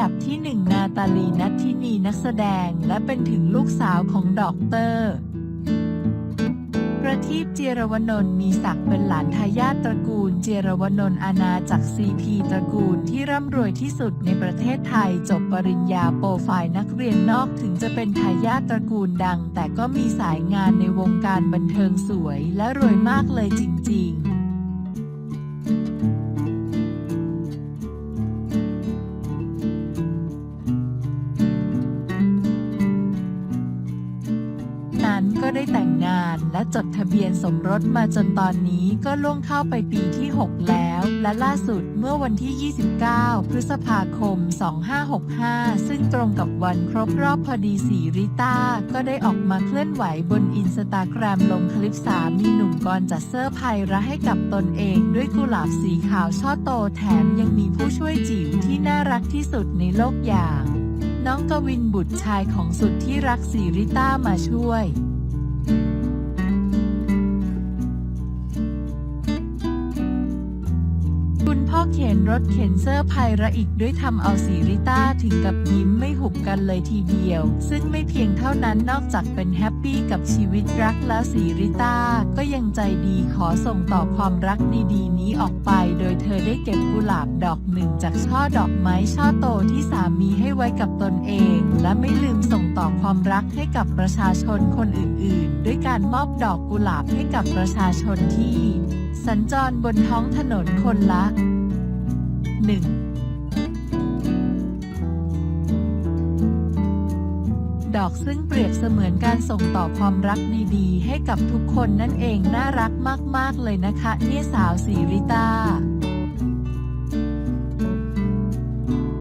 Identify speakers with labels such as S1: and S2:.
S1: ดับที่หนึ่งนาตาลีนัททินีนักแสดงและเป็นถึงลูกสาวของดอกเตอร์ประทีปเจรวนนท์มีศักดิ์เป็นหลานทายาทตระกูลเจรวนนท์อาณาจักรซีพีตระกูลที่ร่ำรวยที่สุดในประเทศไทยจบปริญญาโปรไฟล์นักเรียนนอกถึงจะเป็นทายาทตระกูลดัง แต่ก็มีสายงานในวงการบันเทิงสวยและรวยมากเลยจริง ๆ นั้นก็ได้แต่งงานและจดทะเบียนสมรสมาจนตอนนี้ก็ล่วงเข้าไปปีที่ 6 แล้ว และล่าสุดเมื่อวันที่ 29 พฤษภาคม 2565 ซึ่งตรงกับวันครบรอบพอดีสีริต้า ก็ได้ออกมาเคลื่อนไหวบนอินสตาแกรมลงคลิปสามีหนุ่มกรจัดเซอร์ไพรส์ให้กับตนเองด้วยกุหลาบสีขาวช่อโตแถมยังมีผู้ช่วยจิ๋วที่น่ารักที่สุดในโลกอย่าง น้องกวินบุตรชายของสุดที่รักสีริต้ามาช่วย คุณพ่อเข็นรถเข็นเซอร์ไพรส์อีกด้วยทำเอาสีริต้าถึงกับยิ้มไม่หุบกันเลยทีเดียว ซึ่งไม่เพียงเท่านั้นนอกจากเป็นแฮปปี้กับชีวิตรักแล้วสีริต้าก็ยังใจดีขอส่งต่อความรักดีๆ นี้ออกไป โดยเธอได้เก็บกุหลาบดอกหนึ่งจากช่อดอกไม้ช่อโตที่สามีให้ไว้กับตนเอง และไม่ลืมส่งต่อความรักให้กับประชาชนคนอื่น ๆ ด้วยการมอบดอกกุหลาบให้กับประชาชนที่ สัญจรบนท้องถนนคนละ 1. ดอกซึ่งเปรียบเสมือนการส่งต่อความรักดีๆ ให้กับทุกคนนั่นเองน่ารักมาก ๆ เลยนะคะ เนี่ยสาวสีริตา